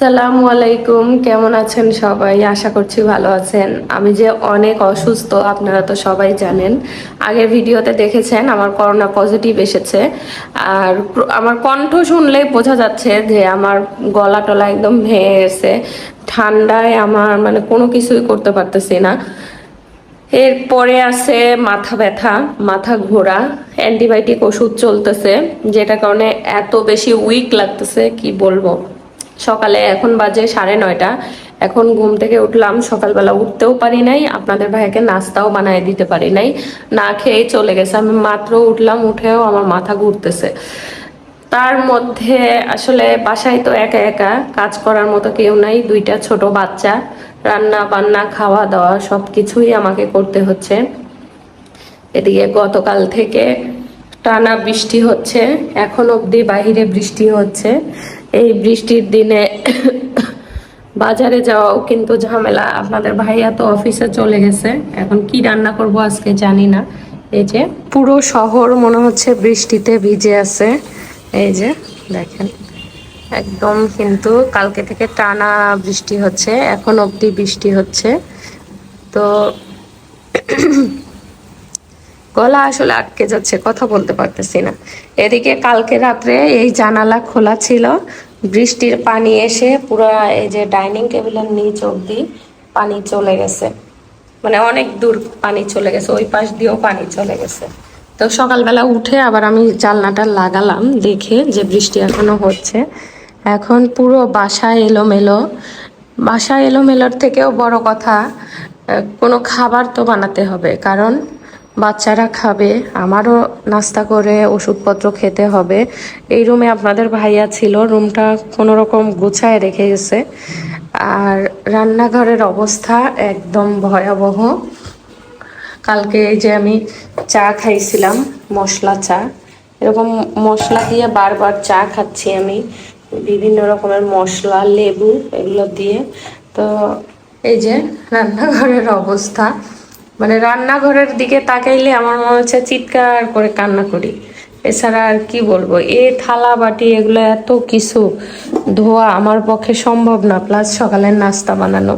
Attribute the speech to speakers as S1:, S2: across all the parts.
S1: আসসালামু আলাইকুম, কেমন আছেন সবাই? আশা করছি ভালো আছেন। আমি যে অনেক অসুস্থ, আপনারা তো সবাই জানেন। আগের ভিডিওতে দেখেছেন, আমার করোনা পজিটিভ এসেছে। আর আমার কণ্ঠ শুনলেই বোঝা যাচ্ছে যে আমার গলা টলা একদম ভেঙে গেছে। ঠান্ডায় আমার মানে কোনো কিছুই করতে পারতেছি না। এরপরে আছে মাথা ব্যথা, মাথা ঘোরা, অ্যান্টিবায়োটিক ওষুধ চলতেছে যেটা কারণে এত বেশি উইক লাগতেছে, কি বলব? সকালে এখন বাজে সাড়ে নয়টা। এখন ঘুম থেকে উঠলাম, সকালবেলা উঠতেও পারি নাই, আপনাদের ভাইকে নাস্তাও বানায় দিতে পারি নাই। না খেয়েই চলে গেছে, আমি মাত্র উঠলাম, উঠেও আমার মাথা ঘুরতেছে। তার মধ্যে আসলে বাসায় তো একা একা, কাজ করার মতো কেউ নাই, দুইটা ছোট বাচ্চা, রান্না বান্না, খাওয়া দাওয়া সব কিছুই আমাকে করতে হচ্ছে। এদিকে গতকাল থেকে টানা বৃষ্টি হচ্ছে, এখন অবধি বাহিরে বৃষ্টি হচ্ছে। এই বৃষ্টির দিনে বাজারে যাওয়াও কিন্তু ঝামেলা। আপনাদের ভাইয়া তো অফিসে চলে গেছে। এখন কি রান্না করব আজকে জানি না। এই যে পুরো শহর মনে হচ্ছে বৃষ্টিতে ভিজে আছে। এই যে দেখেন, একদম কিন্তু কালকে থেকে টানা বৃষ্টি হচ্ছে, এখন অবধি বৃষ্টি হচ্ছে। তো গলা আসলে আটকে যাচ্ছে, কথা বলতে পারতেছি না। এদিকে কালকে রাত্রে এই জানালা খোলা ছিল বৃষ্টির পানি এসে পুরো এই যে ডাইনিং টেবিলের নিচ অব্দি পানি চলে গেছে। মানে অনেক দূর পানি চলে গেছে, ওই পাশ দিয়েও পানি চলে গেছে। তো সকালবেলা উঠে আবার আমি জানলাটা লাগালাম, দেখে যে বৃষ্টি এখনও হচ্ছে। এখন পুরো বাসা এলোমেলো। বাসা এলোমেলোর থেকেও বড় কথা কোনো খাবার তো বানাতে হবে। কারণ বাচ্চারা খাবে, আমারও নাস্তা করে ওষুধপত্র খেতে হবে। এই রুমে আপনাদের ভাইয়া ছিল, রুমটা কোনো রকম গুছায় রেখে গেছে। আর রান্নাঘরের অবস্থা একদম ভয়াবহ। কালকে এই যে আমি চা খাইছিলাম, মশলা চা। এরকম মশলা দিয়ে বারবার চা খাচ্ছি আমি। বিভিন্ন রকমের মশলা, লেবু, এগুলো দিয়ে। তো এই যে রান্নাঘরের অবস্থা। মানে রান্নাঘরের দিকে তাকাইলে আমার মনে হচ্ছে চিৎকার করে কান্না করি। এছাড়া আর কি বলব? এ থালা, বাটি, এগুলো এত কিছু। ধোয়া আমার পক্ষে সম্ভব না প্লাস সকালের নাস্তা বানানো।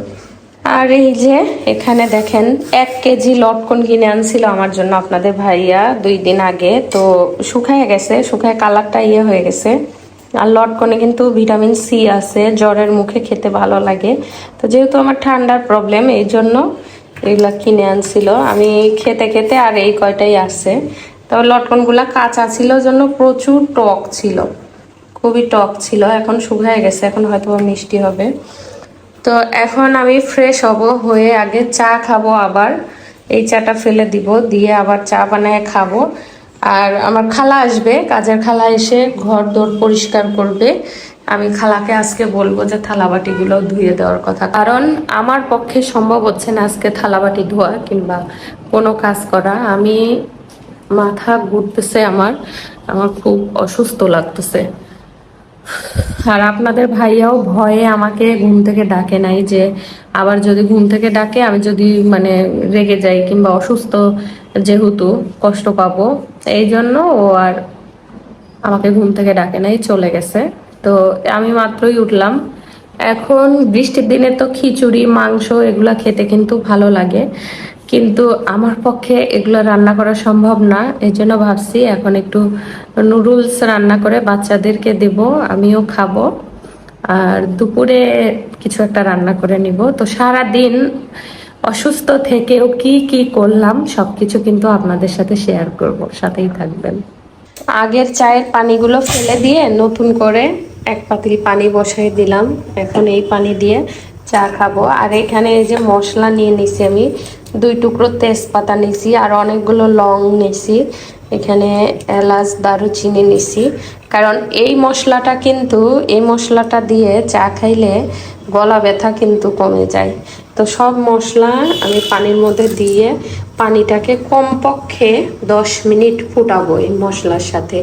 S1: আর এই যে, এখানে দেখেন, এক কেজি লটকন কিনে আনছিল আমার জন্য আপনাদের ভাইয়া দুই দিন আগে। তো শুকায় গেছে শুকায় কালারটা ইয়ে হয়ে গেছে। আর লটকনে কিন্তু ভিটামিন সি আছে, জ্বরের মুখে খেতে ভালো লাগে। তো যেহেতু আমার ঠান্ডার প্রবলেম এই জন্য এগুলা কিনে আনছিল। আমি খেতে খেতে আর এই কয়টাই আছে তবে লটকনগুলা কাঁচা ছিল, জন্য প্রচুর টক ছিল। খুবই টক ছিল, এখন শুকায় গেছে, এখন হয়তো মিষ্টি হবে। তো এখন আমি ফ্রেশ হব, হয়ে আগে চা খাব আবার। এই চাটা ফেলে দিব, দিয়ে আবার চা বানায় খাব। আর আমার খালা আসবে, কাজের খালা এসে ঘর দোর পরিষ্কার করবে। আমি খালাকে আজকে বলব যে থালাবাটিগুলো ধুয়ে দেওয়ার কথা। কারণ আমার পক্ষে সম্ভব হচ্ছে না আজকে থালাবাটি ধোয়া কিংবা কোনো কাজ করা। আমি মাথা ঘুরতেছে আমার আমার খুব অসুস্থ লাগতেছে। আর আপনাদের ভাইয়াও ভয়ে আমাকে ঘুম থেকে ডাকে নাই যে আবার যদি ঘুম থেকে ডাকে, আমি যদি মানে রেগে যাই কিংবা অসুস্থ যেহেতু কষ্ট পাবো এই জন্য ও আর আমাকে ঘুম থেকে ডাকে নাই, চলে গেছে। তো আমি মাত্রই উঠলাম। এখন বৃষ্টির দিনে তো খিচুড়ি, মাংস এগুলা খেতে কিন্তু ভালো লাগে। কিন্তু আমার পক্ষে এগুলো রান্না করা সম্ভব না এই জন্য ভাবছি এখন একটু নুডলস রান্না করে বাচ্চাদেরকে দেব, আমিও খাব। আর দুপুরে কিছু একটা রান্না করে নিব। তো সারা দিন অসুস্থ থেকেও কি কি করলাম, সবকিছু কিন্তু আপনাদের সাথে শেয়ার করব, সাথেই থাকবেন। আগের চায়ের পানিগুলো ফেলে দিয়ে নতুন করে এক পাতিল পানি বসাই দিলাম। এখন এই পানি দিয়ে চা খাব। আর এখানে এই যে মশলা নিয়ে নিছি আমি, দুই টুকরো তেজপাতা নিছি আর অনেকগুলো লং নিছি। এখানে এলাচ, দারুচিনি নিছি। কারণ এই মশলাটা কিন্তু, এই মশলাটা দিয়ে চা খাইলে গলা ব্যথা কিন্তু কমে যায়। তো সব মশলা আমি পানির মধ্যে দিয়ে পানিটাকে কমপক্ষে দশ মিনিট ফুটাবো এই মশলার সাথে,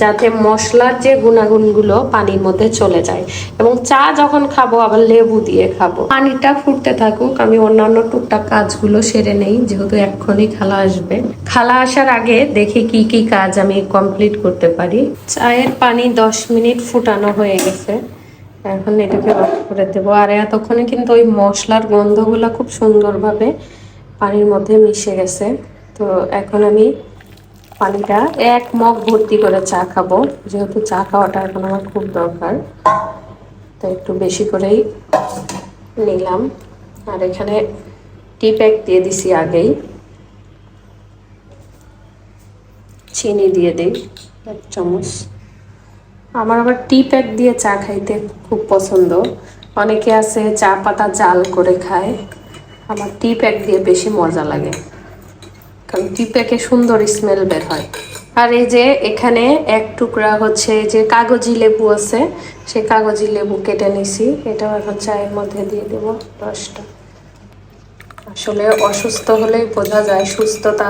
S1: যাতে মশলার যে গুণাগুণগুলো পানির মধ্যে চলে যায়। এবং চা যখন খাব, আবার লেবু দিয়ে খাব। পানিটা ফুটতে থাকুক, আমি অন্যান্য টুকটাক কাজগুলো সেরে নেই, যেহেতু এক্ষুনি খালা আসবে। খালা আসার আগে দেখি কি কি কাজ আমি কমপ্লিট করতে পারি। চায়ের পানি দশ মিনিট ফুটানো হয়ে গেছে। এখন এটাকে অফ করে দেবো। আর এতক্ষণে কিন্তু ওই মশলার গন্ধগুলো খুব সুন্দরভাবে পানির মধ্যে মিশে গেছে। তো এখন আমি পানিটা এক মগ ভর্তি করে চা খাব। যেহেতু চা খাওয়াটা এখন আমার খুব দরকার। তো একটু বেশি করেই নিলাম। আর এখানে টি প্যাক দিয়ে দিছি আগেই। চিনি দিয়ে দিই, এক চামচ। আমার আবার টি প্যাক দিয়ে চা খাইতে খুব পছন্দ। অনেকে আছে চা পাতা জাল করে খায়। আমার টি প্যাক দিয়ে বেশি মজা লাগে। কারণ টি প্যাকে সুন্দর স্মেল বের হয়। আর এই যে এখানে এক টুকরা হচ্ছে যে কাগজি লেবু আছে, সেই কাগজি লেবু কেটে নিছি। এটাও এখন চায়ের মধ্যে দিয়ে দেব রসটা। আসলে অসুস্থ হলেই বোঝা যায় সুস্থতা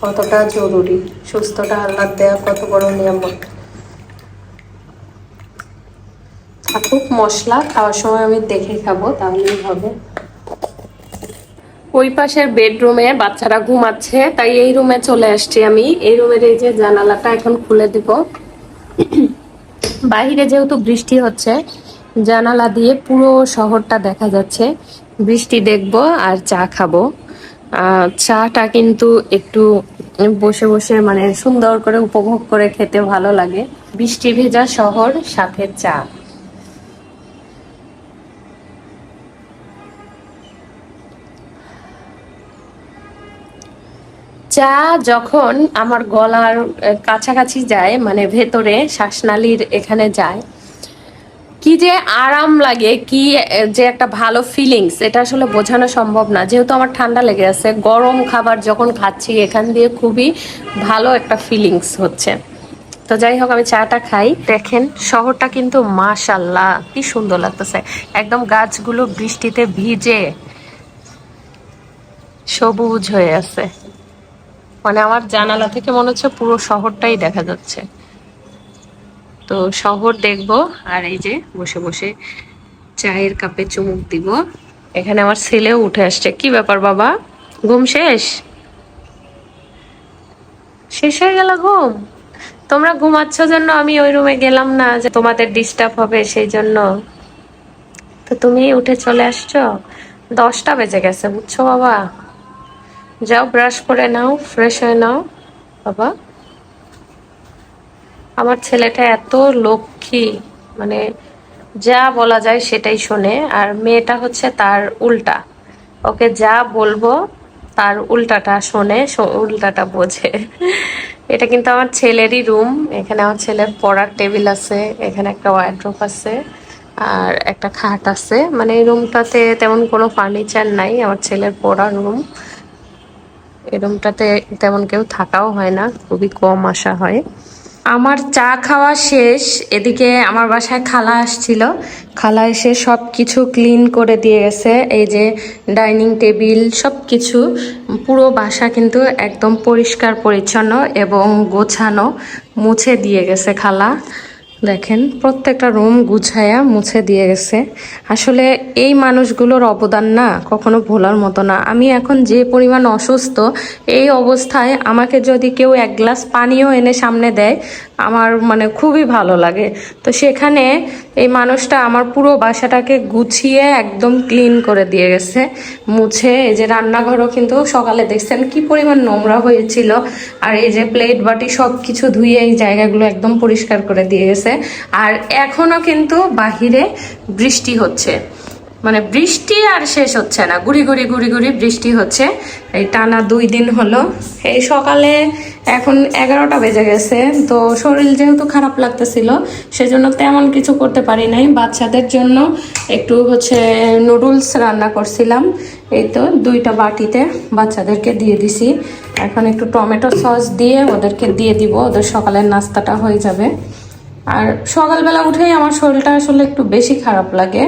S1: কতটা জরুরি। সুস্থটা আল্লাহ দেওয়া কত বড় নিয়ামত। থাকুক মশলা, খাওয়ার সময় আমি দেখে খাব, তাহলেই হবে। ওই পাশের বেডরুমে বাচ্চারা ঘুমাচ্ছে, তাই এই রুমে চলে আসছি আমি। এই রুমের এই যে জানালাটা এখন খুলে দিব। বাইরে যেহেতু বৃষ্টি হচ্ছে, জানালা দিয়ে পুরো শহরটা দেখা যাচ্ছে। বৃষ্টি দেখব আর চা খাব। চাটা কিন্তু একটু বসে বসে মানে সুন্দর করে উপভোগ করে খেতে ভালো লাগে। বৃষ্টি ভেজা শহর, সাথে চা। চা যখন আমার গলার কাছাকাছি যায় মানে ভেতরে শ্বাসনালীর এখানে যায়, কি যে আরাম লাগে, কি যে একটা ভালো ফিলিংস এটা আসলে বোঝানো সম্ভব না। যেহেতু আমার ঠান্ডা লেগে আছে, গরম খাবার যখন খাচ্ছি, এখান দিয়ে খুবই ভালো একটা ফিলিংস হচ্ছে। তো যাই হোক, আমি চাটা খাই। দেখেন, শহরটা কিন্তু মাশাল্লাহ কি সুন্দর লাগতেছে। একদম গাছগুলো বৃষ্টিতে ভিজে সবুজ হয়ে আছে। মানে আমার জানালা থেকে মনে হচ্ছে পুরো শহরটাই দেখা যাচ্ছে। তো শহর দেখব, আর এই যে বসে বসে চায়ের কাপে চুমুক দিব। এখানে আমার ছেলেও উঠে আসছে। কি ব্যাপার বাবা? ঘুম শেষ? শেষ হয়ে গেল ঘুম? তোমরা ঘুমাচ্ছ জন্য আমি ওই রুমে গেলাম না যে তোমাদের ডিস্টার্ব হবে সেই জন্য। তো তুমি উঠে চলে আসছো? দশটা বেজে গেছে, বুঝছ বাবা? যাও ব্রাশ করে নাও ফ্রেশ হয়ে নাও, বাবা। আমার ছেলেটা এত লক্ষ্মী মানে যা বলা যায় সেটাই শোনে, আর মেয়েটা হচ্ছে তার উল্টা। ওকে যা বলব তার উল্টাটা শোনে উল্টাটা বোঝে। এটা কিন্তু আমার ছেলেরই রুম এখানে আমার ছেলের পড়ার টেবিল আছে, এখানে একটা ওয়ার্ড্রোপ আছে, আর একটা খাট আছে। মানে রুমটাতে তেমন কোনো ফার্নিচার নাই, আমার ছেলের পড়ার রুম এই রুমটাতে তেমন কেউ থাকাও হয় না, খুবই কম আসা হয়। আমার চা খাওয়া শেষ, এদিকে আমার বাসায় খালা আসছিল। খালা এসে সব কিছু ক্লিন করে দিয়ে গেছে, এই যে ডাইনিং টেবিল সব কিছু পুরো বাসা কিন্তু একদম পরিষ্কার পরিচ্ছন্ন এবং গোছানো, মুছে দিয়ে গেছে খালা। দেখেন, প্রত্যেকটা রুম গুছায়া মুছে দিয়ে গেছে। আসলে এই মানুষগুলোর অবদান না কখনো ভোলার মতো না। আমি এখন যে পরিমাণ অসুস্থ, এই অবস্থায় আমাকে যদি কেউ এক গ্লাস পানিও এনে সামনে দেয় আমার মানে খুবই ভালো লাগে। তো সেখানে এই মানুষটা আমার পুরো বাসাটাকে গুছিয়ে একদম ক্লিন করে দিয়ে গেছে। মুছে এই যে রান্নাঘরও কিন্তু সকালে দেখছেন কি পরিমাণ নোংরা হয়েছিল। আর এই যে প্লেট, বাটি সব কিছু ধুয়ে এই জায়গাগুলো একদম পরিষ্কার করে দিয়ে গেছে। আর এখনও কিন্তু বাহিরে বৃষ্টি হচ্ছে। মানে বৃষ্টি আর শেষ হচ্ছে না। গুড়ি গুড়ি গুড়ি গুড়ি বৃষ্টি হচ্ছে। এই টানা দুই দিন হলো। এই সকালে এখন এগারোটা বেজে গেছে। তো শরীর যেহেতু খারাপ লাগতেছিল, সেজন্য তেমন কিছু করতে পারি নাই। বাচ্চাদের জন্য একটু হচ্ছে নুডলস রান্না করছিলাম। এই তো দুইটা বাটিতে বাচ্চাদেরকে দিয়ে দিছি। এখন একটু টমেটো সস দিয়ে ওদেরকে দিয়ে দিব। ওদের সকালের নাস্তাটা হয়ে যাবে। আর সকালবেলা উঠেই আমার শরীরটা আসলে একটু বেশি খারাপ লাগে।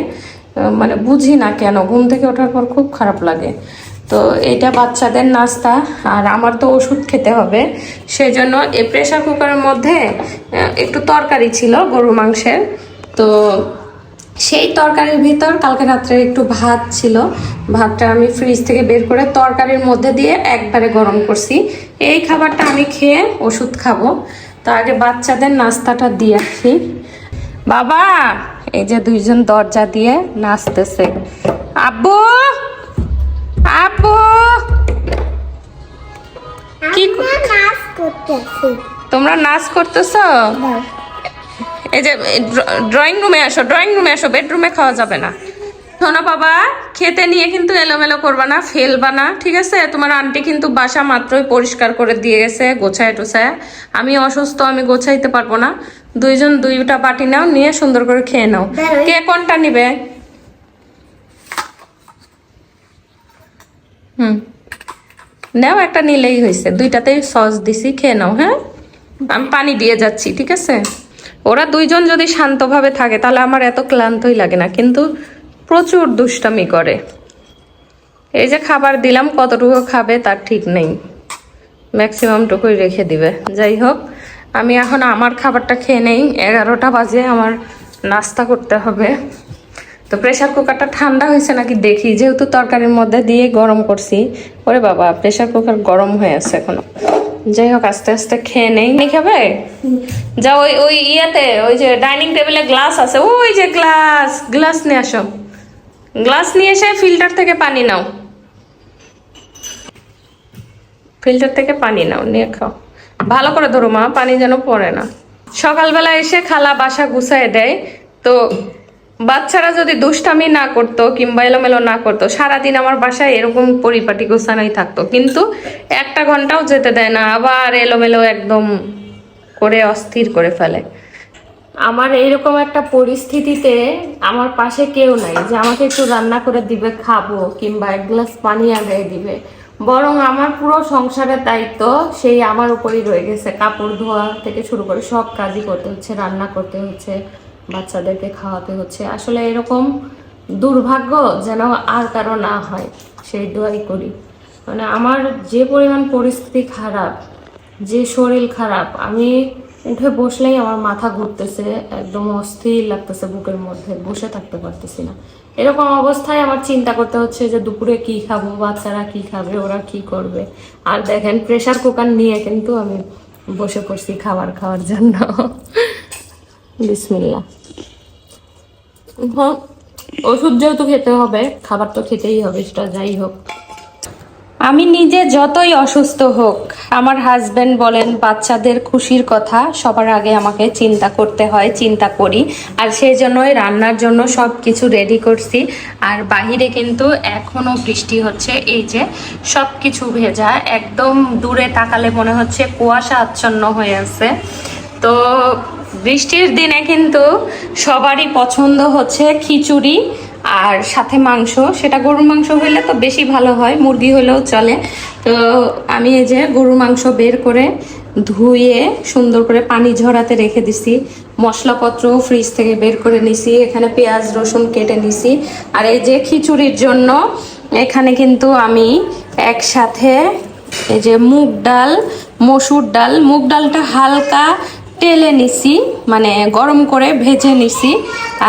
S1: মানে বুঝি না কেন, ঘুম থেকে ওঠার পর খুব খারাপ লাগে। তো এটা বাচ্চাদের নাস্তা, আর আমার তো ওষুধ খেতে হবে। সেজন্য এই প্রেশার কুকারের মধ্যে একটু তরকারি ছিল গরু মাংসের। তো সেই তরকারির ভিতর কালকে রাত্রে একটু ভাত ছিল। ভাতটা আমি ফ্রিজ থেকে বের করে তরকারির মধ্যে দিয়ে একবারে গরম করছি। এই খাবারটা আমি খেয়ে ওষুধ খাব। তো আগে বাচ্চাদের নাস্তাটা দিয়ে আসি। বাবা! এই যে দুইজন দরজা দিয়ে নাচতেছে। আব্বু! আব্বু! কি তোমরা নাচ করতেছ? এই যে ড্রয়িং রুমে আসো ড্রয়িং রুমে আসো বেডরুমে খাওয়া যাবে না। শোনো বাবা খেতে নিয়ে কিন্তু এলোমেলো করবা না ফেলবা না ঠিক আছে? তোমার আন্টি কিন্তু বাসা মাত্রই পরিষ্কার করে দিয়ে গেছে গোছায় টোছায়। আমি অসুস্থ আমি গোছাইতে পারব না। দুইজন দুইটা বাটি নাও নিয়ে সুন্দর করে খেয়ে নাও। কে কোনটা নিবে? হুম। নাও একটা নিলেই হয়েছে দুইটাতেই সস দিছি খেয়ে নাও হ্যাঁ? আমি পানি দিয়ে যাচ্ছি ঠিক আছে? ওরা দুইজন যদি শান্তভাবে থাকে তাহলে আমার এত ক্লান্তই লাগে না। কিন্তু প্রচুর দুষ্টামি করে। এই যে খাবার দিলাম, কতটুকু খাবে তার ঠিক নেই। ম্যাক্সিমামটুকুই রেখে দিবে। যাই হোক, আমি এখন আমার খাবারটা খেয়ে নেই। এগারোটা বাজে, আমার নাস্তা করতে হবে। তো প্রেশার কুকারটা ঠান্ডা হয়েছে নাকি দেখি। যেহেতু তরকারির মধ্যে দিয়ে গরম করছি। ওরে বাবা প্রেশার কুকার গরম হয়ে আছে এখনও। যাই হোক, আস্তে আস্তে খেয়ে নেই। নেই খাবে? যা ওই ওই ইয়েতে, ওই যে ডাইনিং টেবিলে গ্লাস আছে। ওই যে গ্লাস গ্লাস নিয়ে আসো। গ্লাস নিয়ে এসে ফিল্টার থেকে পানি নাও। ফিল্টার থেকে পানি নাও, নিয়ে খাও। ভালো করে ধরো মা, পানি যেন পড়ে না। সকালবেলা এসে খালা বাসা গুছায় দেয়। তো বাচ্চারা যদি দুষ্টামি না করতো কিংবা এলোমেলো না করতো, সারাদিন আমার বাসায় এরকম পরিপাটি গোছানোই থাকতো। কিন্তু একটা ঘন্টাও যেতে দেয় না, আবার এলোমেলো একদম করে, অস্থির করে ফেলে। আমার এইরকম একটা পরিস্থিতিতে আমার পাশে কেউ নাই যে আমাকে একটু রান্না করে দিবে, খাব, কিংবা এক গ্লাস পানি আগায় দিবে। বরং আমার পুরো সংসারের দায়িত্ব সেই আমার উপরই রয়ে গেছে। কাপড় ধোয়া থেকে শুরু করে সব কাজই করতে হচ্ছে, রান্না করতে হচ্ছে, বাচ্চাদেরকে খাওয়াতে হচ্ছে। আসলে এরকম দুর্ভাগ্য যেন আর কারও না হয়, সেই দোয়াই করি। মানে আমার যে পরিমাণ পরিস্থিতি খারাপ, যে শরীর খারাপ, আমি উঠে বসলেই আমার মাথা ঘুরতেছে, একদম অস্থির লাগতেছে বুকের মধ্যে, বসে থাকতে পারতেছি না। এরকম অবস্থায় আমার চিন্তা করতে হচ্ছে যে দুপুরে কি খাব, বাচ্চারা কি খাবে, ওরা কি করবে। আর দেখেন প্রেশার কুকার নিয়ে কিন্তু আমি বসে পড়ছি খাবার খাওয়ার জন্য। বিসমিল্লা ওষুধ যেহেতু খেতে হবে, খাবার তো খেতেই হবে, সেটা যাই হোক। আমি নিজে যতই অসুস্থ হোক, আমার হাজবেন্ড বলেন, বাচ্চাদের খুশির কথা সবার আগে আমাকে চিন্তা করতে হয়, চিন্তা করি। আর সেই জন্যই রান্নার জন্য সব কিছু রেডি করছি। আর বাহিরে কিন্তু এখনও বৃষ্টি হচ্ছে, এই যে সব কিছু ভেজা, একদম দূরে তাকালে মনে হচ্ছে কুয়াশা আচ্ছন্ন হয়ে আছে। তো বৃষ্টির দিনে কিন্তু সবারই পছন্দ হচ্ছে খিচুড়ি আর সাথে মাংস, সেটা গরুর মাংস হইলে তো বেশি ভালো হয়, মুরগি হলেও চলে। তো আমি এই যে গরুর মাংস বের করে ধুয়ে সুন্দর করে পানি ঝরাতে রেখে দিছি। মশলাপত্র ফ্রিজ থেকে বের করে নিছি, এখানে পেঁয়াজ, রসুন কেটে নিছি। আর এই যে খিচুড়ির জন্য এখানে কিন্তু আমি একসাথে এই যে মুগ ডাল, মসুর ডাল। মুগ ডালটা হালকা টেলে নিছি মানে গরম করে ভেজে নিছি।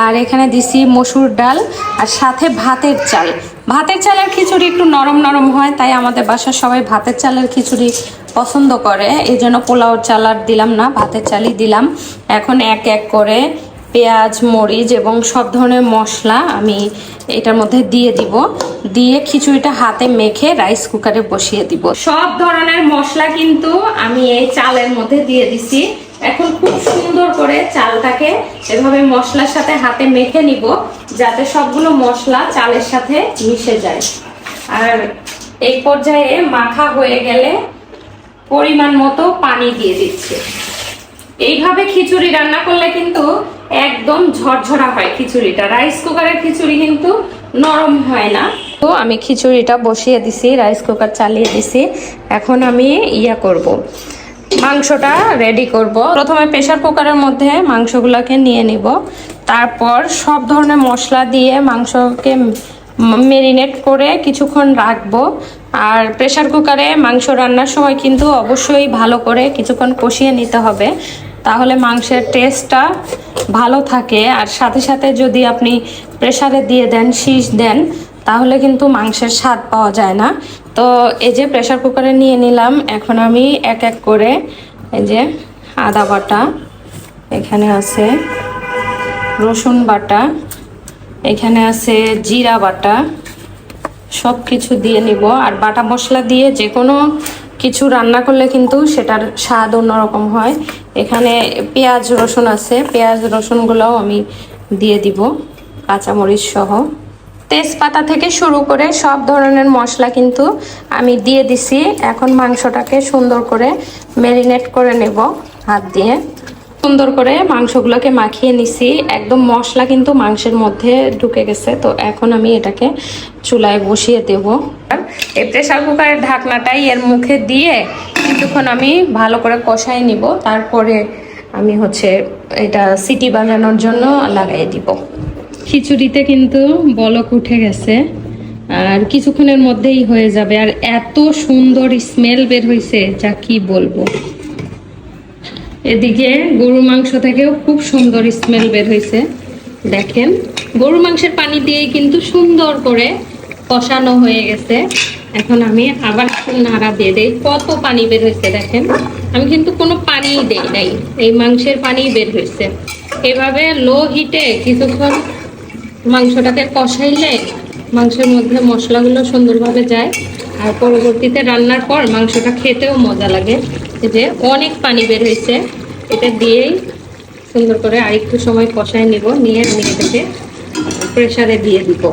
S1: আর এখানে দিছি মসুর ডাল আর সাথে ভাতের চাল। ভাতের চালের খিচুড়ি একটু নরম নরম হয়, তাই আমাদের বাসার সবাই ভাতের চালের খিচুড়ি পছন্দ করে। এই জন্য পোলাও চাল আর দিলাম না, ভাতের চালই দিলাম। এখন এক এক করে পেঁয়াজ, মরিচ এবং সব ধরনের মশলা আমি এটার মধ্যে দিয়ে দিব। দিয়ে খিচুড়িটা হাতে মেখে রাইস কুকারে বসিয়ে দিব। সব ধরনের মশলা কিন্তু আমি এই চালের মধ্যে দিয়ে দিছি। এখন খুব সুন্দর করে চালটাকে এভাবে মশলার সাথে হাতে মেখে নিব, যাতে সবগুলো মশলা চালের সাথে মিশে যায়। আর এই পর্যায়ে মাখা হয়ে গেলে পরিমাণ মতো পানি দিয়ে দিচ্ছে। এইভাবে খিচুড়ি রান্না করলে কিন্তু একদম ঝরঝরা হয় খিচুড়িটা। রাইস কুকারের খিচুড়ি কিন্তু নরম হয় না। তো আমি খিচুড়িটা বসিয়ে দিছি রাইস কুকার চালিয়ে দিছি। এখন আমি ইয়া করব। মাংসটা রেডি করব। প্রথমে প্রেশার কুকারের মধ্যে মাংসগুলোকে নিয়ে নিব। তারপর সব ধরনের মশলা দিয়ে মাংসকে মেরিনেট করে কিছুক্ষণ রাখব। আর প্রেশার কুকারে মাংস রান্নার সময় কিন্তু অবশ্যই ভালো করে কিছুক্ষণ কষিয়ে নিতে হবে। তাহলে মাংসের টেস্টটা ভালো থাকে। আর সাথে সাথে যদি আপনি প্রেশারে দিয়ে দেন, শীষ দেন তাহলে কিন্তু মাংসের স্বাদ পাওয়া যায় না। তো এই যে প্রেসার কুকারে নিয়ে নিলাম, এখন আমি এক এক করে এই যে আদা বাটা, এখানে আছে রসুন বাটা, এখানে আছে জিরা বাটা সব কিছু দিয়ে নিব। আর বাটা মশলা দিয়ে যে কোনো কিছু রান্না করলে কিন্তু সেটার স্বাদ অন্যরকম হয়। এখানে পেঁয়াজ রসুন আছে, পেঁয়াজ রসুনগুলোও আমি দিয়ে দিব, কাঁচামরিচ সহ। তেজপাতা থেকে শুরু করে সব ধরনের মশলা কিন্তু আমি দিয়ে দিছি। এখন মাংসটাকে সুন্দর করে ম্যারিনেট করে নেব হাত দিয়ে। সুন্দর করে মাংসগুলোকে মাখিয়ে নিছি। একদম মশলা কিন্তু মাংসের মধ্যে ঢুকে গেছে, তো এখন আমি এটাকে চুলায় বসিয়ে দেব। এই প্রেসার কুকারের ঢাকনাটাই এর মুখে দিয়ে কিছুক্ষণ আমি ভালো করে কষাই নিব। তারপরে আমি হচ্ছে এটা সিটি বাজানোর জন্য লাগাই দিব। খিচুড়িতে কিন্তু বলক উঠে গেছে। আর কিছুক্ষণের মধ্যেই হয়ে যাবে। আর এত সুন্দর স্মেল বের হয়েছে যা কি বলব। এদিকে গরু মাংস থেকেও খুব সুন্দর স্মেল বের হয়েছে দেখেন, গরু মাংসের পানি দিয়েই কিন্তু সুন্দর করে কষানো হয়ে গেছে। এখন আমি আবার নাড়া দিয়ে দেই। কত পানি বের হয়েছে দেখেন। আমি কিন্তু কোনো পানিই দেই নাই। এই মাংসের পানিই বের হয়েছে এভাবে লো হিটে কিছুক্ষণ মাংসটাকে কষাইলে মাংসের মধ্যে মশলাগুলো সুন্দরভাবে যায়। আর পরবর্তীতে রান্নার পর মাংসটা খেতেও মজা লাগে। যে অনেক পানি বের হয়েছে, এটা দিয়েই সুন্দর করে আরেকটু সময় কষায় নিব, নিয়ে আমি এটাকে প্রেসারে দিয়ে দিব।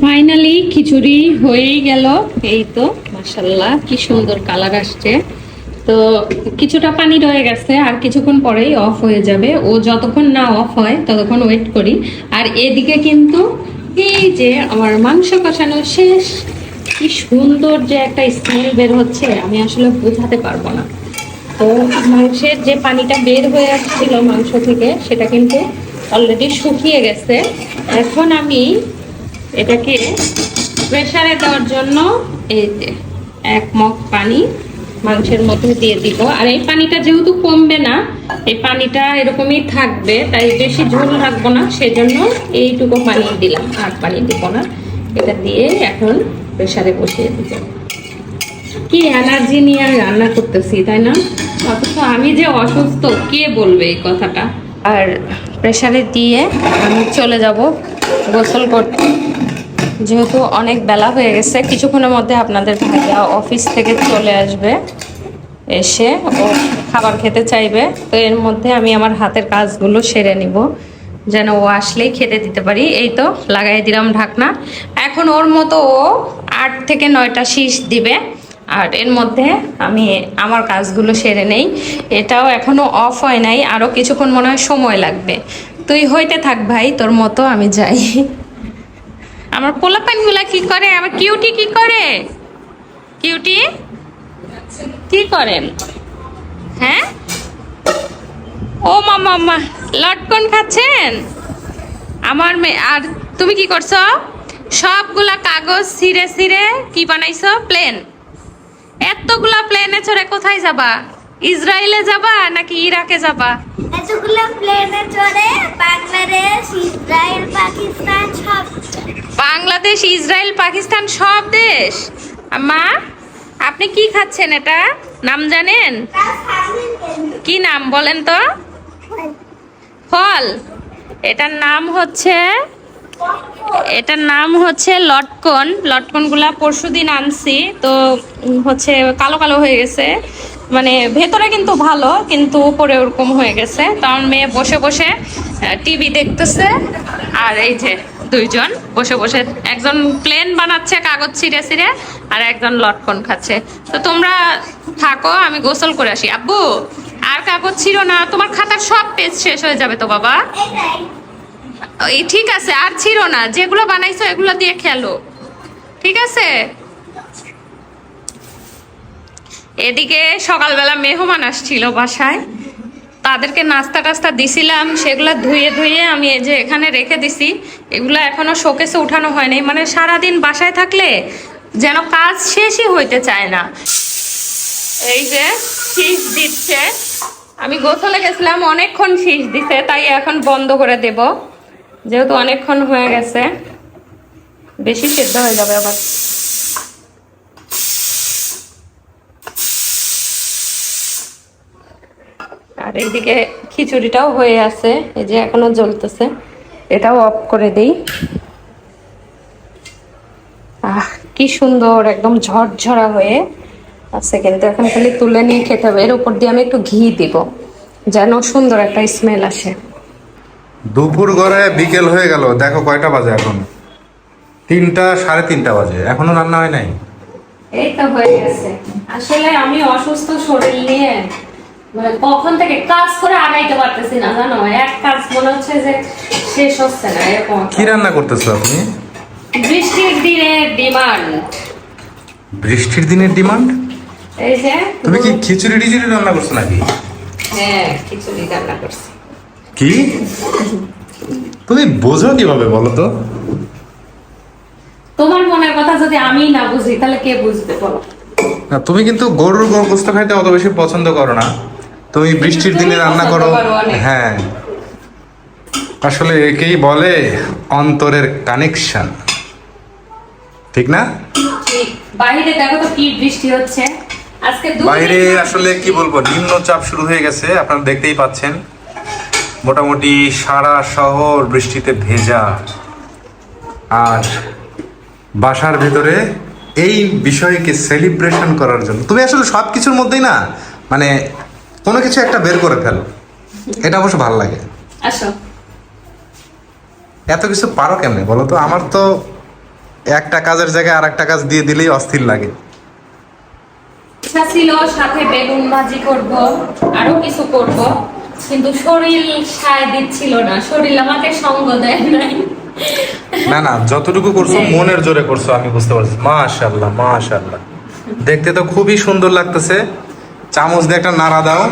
S1: ফাইনালি খিচুড়ি হয়েই গেল। এই তো মাসাল্লাহ কি সুন্দর কালার আসছে। তো কিছুটা পানি রয়ে গেছে, আর কিছুক্ষণ পরেই অফ হয়ে যাবে। ও যতক্ষণ না অফ হয়, ততক্ষণ ওয়েট করি। আর এদিকে কিন্তু এই যে আমার মাংস কষানো শেষ, কি সুন্দর যে একটা স্মেল বের হচ্ছে, আমি আসলে বোঝাতে পারব না। তো মাংসের যে পানিটা বের হয়ে আসছিল মাংস থেকে, সেটা কিন্তু অলরেডি শুকিয়ে গেছে। এখন আমি এটাকে প্রেসারে দেওয়ার জন্য এই যে এক মগ পানি মাংসের মধ্যে দিয়ে দিব। আর এই পানিটা যেহেতু কমবে না, এই পানিটা এরকমই থাকবে, তাই বেশি ঝোল রাখব না, সেজন্য এইটুকু পানি দিলাম, আর পানি দিব না। এটা দিয়ে এখন প্রেসারে বসিয়ে দিব। কি এনার্জি নিয়ে আমি রান্না করতেছি, তাই না? অথচ আমি যে অসুস্থ, কে বলবে এই কথাটা? আর প্রেসারে দিয়ে আমি চলে যাব গোসল করতে। যেহেতু অনেক বেলা হয়ে গেছে, কিছুক্ষণের মধ্যে আপনাদের ভাইয়া অফিস থেকে চলে আসবে, এসে ও খাবার খেতে চাইবে। তো এর মধ্যে আমি আমার হাতের কাজগুলো সেরে নিব, যেন ও আসলেই খেতে দিতে পারি। এই তো, লাগাই দিলাম ঢাকনা। এখন ওর মতো ও আট থেকে নয়টা শীষ দিবে, আর এর মধ্যে আমি আমার কাজগুলো সেরে নেই। এটাও এখনও অফ হয় নাই, আরও কিছুক্ষণ মনে হয় সময় লাগবে। তুই হইতে থাক ভাই, তোর মতো আমি যাই। আমার পোলাপানগুলা কি করে? আমার কিউটি কি করে? কিউটি? কি করেন হ্যাঁ? ও মামা, মা, লটকন খাচ্ছেন? আমার মেয়ে আর তুমি কি করছ? সবগুলা কাগজ ছিঁড়ে ছিঁড়ে কি বানাইছো? প্লেন। এতগুলা প্লেনে চড়ে কোথায় যাবা? ইসরায়েলে যাবা নাকি ইরাকে যাবা?
S2: এতগুলো প্লেনে চড়ে বাংলাদেশ ইসরায়েল পাকিস্তান সব
S1: বাংলাদেশ ইসরায়েল পাকিস্তান সব দেশ। মা আপনি কি খাচ্ছেন এটা? নাম জানেন? কি নাম বলেন তো? ফল। এটার নাম হচ্ছে এটার নাম হচ্ছে লটকন। লটকনগুলা পরশু দিন আনছি, তো হচ্ছে কালো কালো হয়ে গেছে। মানে ভেতরে কিন্তু ভালো, কিন্তু উপরে ওরকম হয়ে গেছে। তো আমার মেয়ে বসে বসে টিভি দেখতেছে। আর এই যে দুইজন বসে বসে, একজন প্লেন বানাচ্ছে কাগজ ছিঁড়ে ছিঁড়ে, আর একজন লটকন খাচ্ছে। তো তোমরা থাকো, আমি গোসল করে আসি। আব্বু, আর কাগজ ছিল না, তোমার খাতার সব পেজ শেষ হয়ে যাবে তো বাবা। এই ঠিক আছে, আর ছিল না। যেগুলো বানাইছো, এগুলো দিয়ে খেলো। ঠিক আছে? এদিকে সকালবেলা মেহমান আসছিল বাসায়। তাদেরকে নাস্তা টাস্তা দিছিলাম, সেগুলো ধুয়ে ধুয়ে আমি এই যে এখানে রেখে দিছি। এগুলো এখনও শোকেসে উঠানো হয়নি। মানে সারাদিন বাসায় থাকলে যেন কাজ শেষই হইতে চায় না। এই যে শীষ দিচ্ছে। আমি গোসলে গেছিলাম, অনেকক্ষণ শীষ দিছে, তাই এখন বন্ধ করে দেব। যেহেতু অনেকক্ষণ হয়ে গেছে, বেশি সেদ্ধ হয়ে যাবে আবার। আর এইদিকে খিচুড়িটাও হয়ে আছে, এই যে এখনও জ্বলতেছে, এটাও অফ করে দেই। আহ, কি সুন্দর, একদম ঝরঝরা হয়ে আছে, কিন্তু এখন খালি তুলে নিয়ে খেতে হবে। এর উপর দিয়ে আমি একটু ঘি দিব, যেন সুন্দর একটা স্মেল আসে।
S3: দুপুর গড়ে বিকেল হয়ে গেল। দেখো কয়টা বাজে এখন? তিনটা সাড়ে তিনটা বাজে। এখনও রান্না হয় নাই?
S1: এই তো হয়ে গেছে। আসলে আমি অসুস্থ শরীর নিয়ে মানে কখন থেকে কাজ করে আগাইতে পারতেছি না জানো? এক কাজ মনে হচ্ছে যে শেষ হচ্ছে না এরকম।
S3: কি রান্না করতেছো আপনি?
S1: বৃষ্টির দিনে ডিমান্ড।
S3: বৃষ্টির দিনের ডিমান্ড?
S1: এই যে
S3: তুমি কি খিচুড়ি টিচুড়ি রান্না করছ নাকি?
S1: হ্যাঁ খিচুড়ি রান্না করছি।
S3: কি? তুমি বোঝো কীভাবে বলো তো?
S1: তোমার মনের কথা যদি আমি না বুঝি তাহলে কে বুঝবে বলো?
S3: না তুমি কিন্তু গরুর গোস্ত খাইতে অত বেশি পছন্দ করো না। তুমি বৃষ্টির দিনে রান্না করো। হ্যাঁ। আসলে একেই বলে অন্তরের কানেকশন ঠিক না?
S1: বাইরে দেখো তো কি বৃষ্টি হচ্ছে। আজকে
S3: বাইরে আসলে কি বলব নিম্নচাপ শুরু হয়ে গেছে আপনারা দেখতেই পাচ্ছেন। মোটামুটি সারা শহর বৃষ্টিতে ভেজা। আর বাসার ভেতরে এই বিষয়কে সেলিব্রেশন করার জন্য। তুমি আসলে সব কিছুর মধ্যেই না মানে কোনো কিছু একটা বের করে ফেলো। এটা অবশ্য ভালো লাগে। এত কিছু পারো কেমনে বলো তো? আমার তো একটা কাজের জায়গায় আর একটা কাজ দিয়ে দিলেই অস্থির লাগে।
S1: ইচ্ছা ছিল সাথে বেগুন ভাজি করব আরও কিছু করব। কিন্তু শরীর সায় দিচ্ছিল না। শরীর আমাকে সঙ্গ দেয় নাই।
S3: না না যতটুকু করছ মনের জোরে করছ আমি বুঝতে পারছি। মাশাল্লাহ মাশাল্লাহ দেখতে তো খুবই সুন্দর লাগতেছে। চামচ দিয়ে একটা নাড়া দাও।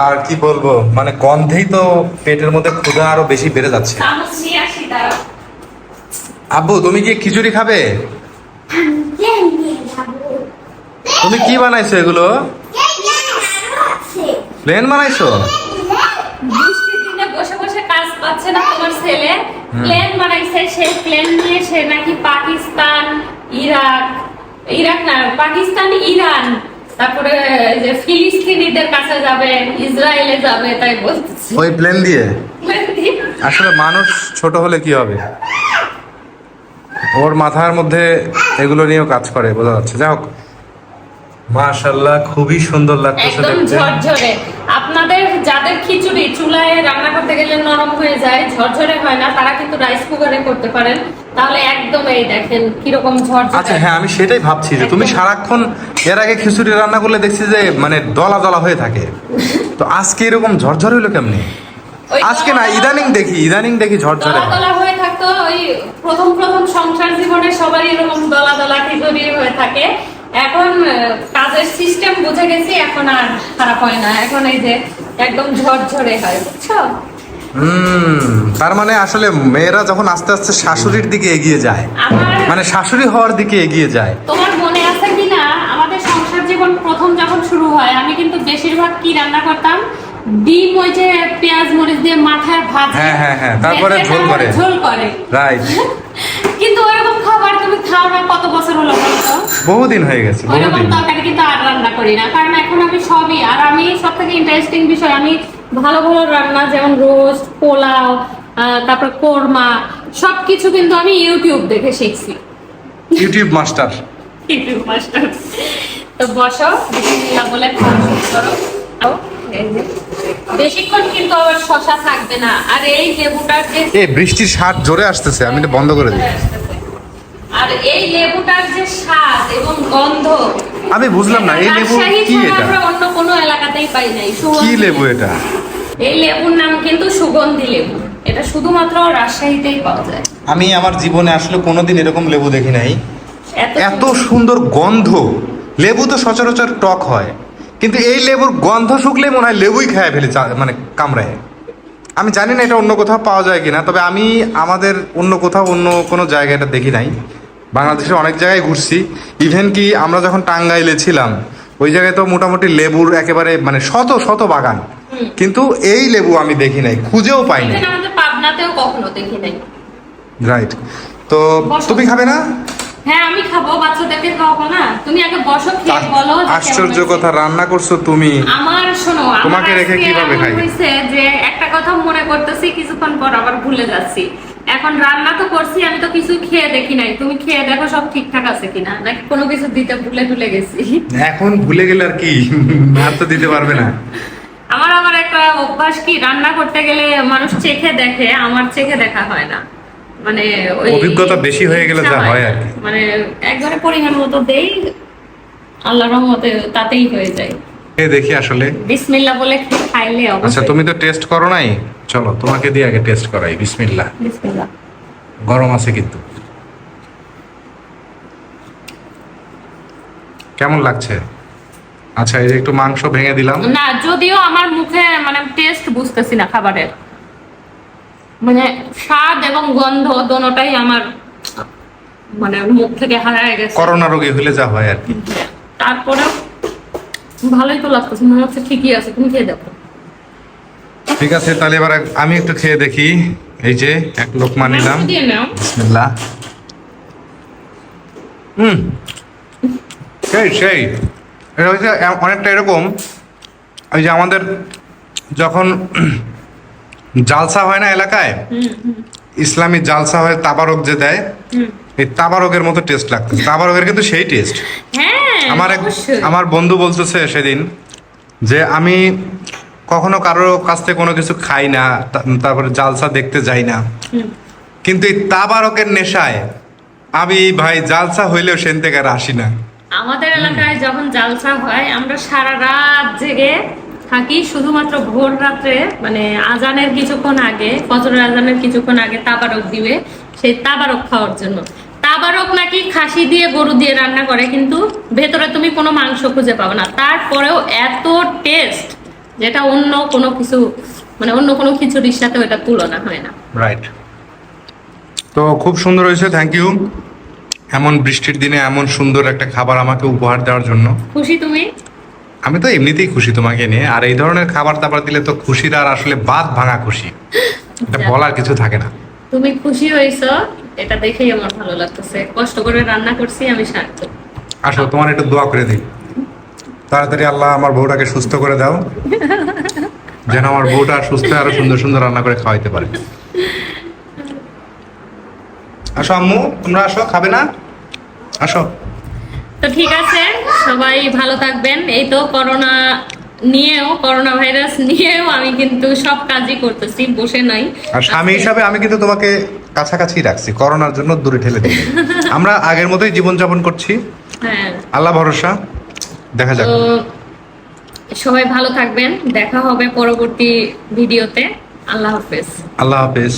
S3: আর কি বলব মানে গন্ধেই তো পেটের মধ্যে ক্ষুধা আরও বেশি বেড়ে যাচ্ছে।
S1: চামচ নিয়ে আসি দাঁড়াও।
S3: আব্বু তুমি কি খিচুড়ি খাবে? তুমি কি বানাইছো এগুলো?
S2: প্লেন
S3: বানাইছো?
S1: বৃষ্টির দিনে বসে বসে কাজ পাচ্ছে না তোমার ছেলে। প্লেন বানাইছে সেই প্লেন নিয়ে সে নাকি পাকিস্তান ইরাক। ইরাক না পাকিস্তান ইরান। তারপরে যে ফিলিস্তিনিদের কাছে যাবে ইসরায়েলে যাবে তাই বলতেছি।
S3: ওই প্লেন দিয়ে?
S1: প্লেন দিয়ে।
S3: আসলে মানুষ ছোট হলে কি হবে? ওর মাথার মধ্যে এগুলো নিয়েও কাজ করে বোঝা যাচ্ছে। যাই হোক মাশাল্লাহ খুবই সুন্দর লাগতেছে
S1: একদম
S3: দেখতে।
S1: ঝরঝরে। আপনাদের যাদের খিচুড়ি চুলায় রান্না করতে গেলে নরম হয়ে যায় ঝরঝরে হয় না তারা কিন্তু রাইস কুকারে করতে পারেন। তাহলে একদম এই দেখেন কীরকম ঝরঝরে।
S3: আচ্ছা হ্যাঁ আমি সেটাই ভাবছি যে তুমি সারাক্ষণ এর আগে খিচুড়ি রান্না করলে দেখছি যে মানে দলা দলা হয়ে থাকে। তো আজকে এরকম ঝরঝর হইল কেমনি? আজকে না ইদানিং দেখি ইদানিং দেখি ঝরঝরে
S1: দলা দলা হয়ে থাকতো ওই প্রথম প্রথম সংসার জীবনে সবারই এরকম দলা দলা খিচুড়ি হয়ে থাকে। এখন কাজের সিস্টেম বুঝে গেছি এখন আর খারাপ হয় না। এখন এই যে একদম ঝরঝরে হয় বুঝছ?
S3: হুম তার মানে আসলে মেয়েরা যখন আস্তে আস্তে শাশুড়ির দিকে এগিয়ে যায় মানে শাশুড়ি হওয়ার দিকে এগিয়ে যায়।
S1: তোমার মনে আছে কিনা? আমাদের সংসার জীবন প্রথম যখন শুরু হয় আমি কিন্তু বেশিরভাগ কি রান্না করতাম? ডিম ওই যে পেঁয়াজ মরিচ দিয়ে মাথায় ভাত
S3: হ্যাঁ, হ্যাঁ, হ্যাঁ, তারপরে ঝোল করে।
S1: ঝোল করে।
S3: রাইট।
S1: কিন্তু ওইরকম খাবার তুমি খাও না কত বছর হলো বলতো
S3: বহুদিন হয়ে গেছে বহুদিন।
S1: তরকারি কিন্তু আর রান্না করি না কারণ এখন আমি সবই আর আমি সব থেকে ইন্টারেস্টিং বিষয় আমি ভালো ভালো রান্না যেমন রোস্ট পোলাও তারপর কোরমা সবকিছু কিন্তু আমি ইউটিউব দেখে শিখছি।
S3: YouTube master.
S1: YouTube master. তো বসো বিসমিল্লাহ বলে খাওয়া শুরু করো। এই যে। বেশিক্ষণ কিন্তু আবার শশা থাকবে না। আর এই লেবুটার যে
S3: এ বৃষ্টির স্বাদ জোরে আসতেছে আমি এটা বন্ধ করে দিই।
S1: আর এই লেবুটার যে স্বাদ এবং গন্ধ
S3: আমি বুঝলাম না, এই লেবু কি এটা?
S1: আমরা অন্য কোনো এলাকাতেই পাই নাই
S3: কি লেবু এটা?
S1: এই লেবুর নাম কিন্তু সুগন্ধি লেবু। এটা শুধুমাত্র রাজশাহীতেই পাওয়া যায়।
S3: আমি আমার জীবনে আসলে কোনোদিন এরকম লেবু দেখি নাই।
S1: এত
S3: এত সুন্দর গন্ধ। লেবু তো সচরাচর টক হয়। কিন্তু এই লেবুর গন্ধ শুকলে মনে হয় লেবুই খায় ফেলে মানে কামড়ায়। আমি জানি না এটা অন্য কোথাও পাওয়া যায় কিনা তবে আমি আমাদের অন্য কোথাও অন্য কোনো জায়গায় এটা দেখি নাই। বাংলাদেশের অনেক জায়গায় ঘুরছি। ইভেন কি আমরা যখন টাঙ্গাইলে ছিলাম ওই জায়গায় তো মোটামুটি লেবুর একেবারে মানে শত শত বাগান। কিন্তু এই লেবু আমি দেখি নাই খুঁজেও পাই নাই।
S1: পাবনাতেও কখনো দেখি নাই।
S3: রাইট তো তুমি খাবে না?
S1: হ্যাঁ আমি খাব বাচ্চাদেরকে খাওয়াবো না। তুমি আগে বসো খেয়ে বলো
S3: আশ্চর্য কথা রান্না করছ তুমি।
S1: আমার শোনো
S3: তোমাকে রেখে কীভাবে খাই?
S1: হয়েছে যে একটা কথা মনে করতেছি কিছুক্ষণ পর আবার ভুলে যাচ্ছি। এখন রান্না তো করছি আমি তো কিছু খেয়ে দেখি নাই। তুমি খেয়ে দেখো সব ঠিকঠাক আছে কিনা। নাকি কোনো কিছু দিতে ভুলে ভুলে গেছি?
S3: এখন ভুলে গেলে আর কি? আর তো দিতে পারবে না।
S1: আমার আবার একটা অভ্যাস কি? রান্না করতে গেলে মানুষ চেখে দেখে আমার চেখে দেখা হয় না। মানে
S3: অভিজ্ঞতা বেশি হয়ে গেলে যা হয় আর।
S1: মানে একবারে পরিমাণ মতো দেই আল্লাহর রহমতে তাতেই হয়ে যায়।
S3: এই দেখি আসলে।
S1: বিসমিল্লা বলে খাইলে
S3: আচ্ছা তুমি তো টেস্ট করো নাই? চলো তোমাকে দিয়ে আগে টেস্ট করাই বিসমিল্লাহ
S1: বিসমিল্লাহ
S3: গরম আছে কিন্তু। কেমন লাগছে? আচ্ছা এই যে একটু মাংস ভেঙে দিলাম।
S1: না যদিও আমার মুখে মানে টেস্ট বুঝতেছি না খাবারের। মানে স্বাদ এবং গন্ধ দোনোটাই আমার মানে মুখ থেকে হারায় গেছে।
S3: করোনা রোগী হলে যা হয় আর কি।
S1: তারপরেও ভালোই তো লাগতেছে মনে হচ্ছে ঠিকই আছে তুমি খেয়ে দেখো।
S3: ঠিক আছে তাহলে এবার আমি একটু খেয়ে দেখি। এই যে এক লোকমা নিলাম। বিসমিল্লাহ। হুম। সেই সেই। এটা হচ্ছে অনেকটা এরকম। ওই যে আমাদের যখন জালসা হয় না এলাকায়? ইসলামী জালসা হয় তাবারক যে দেয় এই তাবারকের মতো টেস্ট লাগতেছে। তাবারকের কিন্তু সেই টেস্ট।
S1: হ্যাঁ
S3: আমার এক আমার বন্ধু বলতেছে সেদিন যে আমি কখনো কারোর কাছ থেকে কোনো কিছু খাই না তারপরে জালসা দেখতে যাই না। কিন্তু এই তাবারকের নেশায় আমি ভাই জালসা হইলেও সেন থেকে আর আসি না।
S1: আমাদের এলাকায় যখন জালসা হয় আমরা সারা রাত জেগে থাকি শুধুমাত্র ভোর রাত্রে মানে আজানের কিছুক্ষণ আগে ফজরের আজানের কিছুক্ষণ আগে তাবারক দিবে সেই তাবারক খাওয়ার জন্য। তাবারক নাকি খাসি দিয়ে গরু দিয়ে রান্না করে কিন্তু ভেতরে তুমি কোনো মাংস খুঁজে পাবে না। তারপরেও এত টেস্ট যেটা অন্য কোনো কিছু মানে অন্য কোনো খিচুড়ির সাথে ওটা তুলনা হয় না।
S3: রাইট তো খুব সুন্দর হয়েছে থ্যাংক ইউ এমন বৃষ্টির দিনে এমন সুন্দর একটা খাবার আমাকে উপহার দেওয়ার জন্য।
S1: খুশি তুমি?
S3: আমি তো এমনিতেই খুশি তোমাকে নিয়ে। আর এই ধরনের খাবার দাবার দিলে তো খুশির আর আসলে বাদ ভাঙা খুশি। এটা বলার কিছু থাকে না।
S1: তুমি খুশি হয়েছো এটা দেখেই আমার ভালো লাগতেছে। কষ্ট করে রান্না করছি আমি সার্থক
S3: আসো তোমার একটু দোয়া করে দিই। তাড়াতাড়ি আল্লাহ আমার বউটাকে সুস্থ করে দাও যেন আমার বউটা সুস্থ আরও সুন্দর সুন্দর রান্না করে খাওয়াইতে পারে। আসো আম্মু তোমরা আসো খাবে না? আসো।
S1: তো ঠিক আছে। সবাই ভালো থাকবেন। এই তো করোনা নিয়েও করোনা ভাইরাস নিয়েও আমি কিন্তু সব কাজই করতেছি বসে নাই।
S3: আর স্বামী হিসাবে আমি কিন্তু তোমাকে কাছাকাছি রাখছি করোনার জন্য দূরে ঠেলে দিই। আমরা আগের মতোই জীবন যাপন করছি।
S1: হ্যাঁ।
S3: আল্লাহ ভরসা। দেখা যাক।
S1: সবাই ভালো থাকবেন। দেখা হবে পরবর্তী ভিডিওতে। আল্লাহ হাফেজ।
S3: আল্লাহ হাফেজ।